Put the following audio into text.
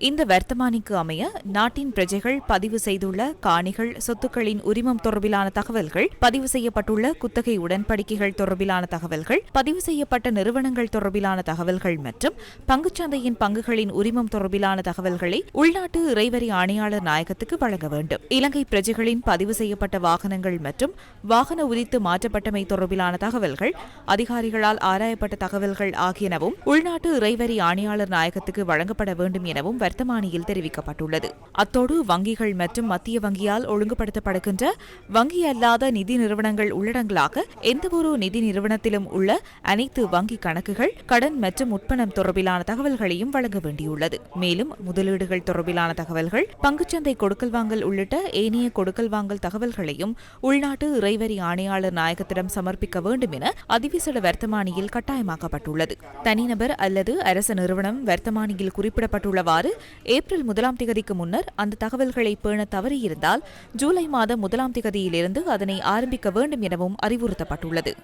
இந்த வர்த்தமானிக்கு அமைய நாட்டின் பிரஜைகள் பதிவு செய்துள்ள காணிகள் சொத்துக்களின் உரிமம் தொடர்பிலான தகவல்கள் பதிவு செய்யப்பட்டுள்ள குத்தகை உடன்படிக்கைகள் தொடர்பிலான தகவல்கள் பதிவு செய்யப்பட்ட நிறுவனங்கள் தொடர்பிலான தகவல்கள் மற்றும் பங்குச்சந்தையின் பங்குகளின் உரிமம் தொடர்பிலான தகவல்களை உள்நாட்டு இறைவரி ஆணையாளர் நாயகத்துக்கு வழங்க வேண்டும். இலங்கை பிரஜைகளின் பதிவு செய்யப்பட்ட வாகனங்கள் மற்றும் வாகன உரித்து மாற்றப்பட்டமை தொடர்பிலான தகவல்கள் அதிகாரிகளால் ஆராயப்பட்ட தகவல்கள் ஆகியனவும் உள்நாட்டு இறைவரி ஆணையாளர் நாயகத்துக்கு வழங்கப்பட வேண்டும் எனவும் வர்த்தமானியில் தெரிவிக்கப்பட்டுள்ளது. அத்தோடு வங்கிகள் மற்றும் மத்திய வங்கியால் ஒழுங்குபடுத்தப்படுகின்ற வங்கி அல்லாத நிதி நிறுவனங்கள் உள்ளடங்களாக எந்தவொரு நிதி நிறுவனத்திலும் உள்ள அனைத்து வங்கி கணக்குகள் கடன் மற்றும் உட்பணம் தொடர்பிலான தகவல்களையும் வழங்க வேண்டியுள்ளது. மேலும் முதலீடுகள் தொடர்பிலான தகவல்கள் பங்குச்சந்தை கொடுக்கல் வாங்கல் உள்ளிட்ட ஏனைய கொடுக்கல் வாங்கல் தகவல்களையும் உள்நாட்டு இறைவரி ஆணையாளர் நாயகத்திடம் சமர்ப்பிக்க வேண்டும் என அதிவிசட வர்த்தமானியில் கட்டாயமாக்கப்பட்டுள்ளது. தனிநபர் அல்லது அரச நிறுவனம் வர்த்தமானியில் குறிப்பிடப்பட்டுள்ளவாறு ஏப்ரல் முதலாம் திகதிக்கு முன்னர் அந்த தகவல்களை பேண தவறியிருந்தால் ஜூலை மாதம் முதலாம் திகதியிலிருந்து அதனை ஆரம்பிக்க வேண்டும் எனவும் அறிவுறுத்தப்பட்டுள்ளது.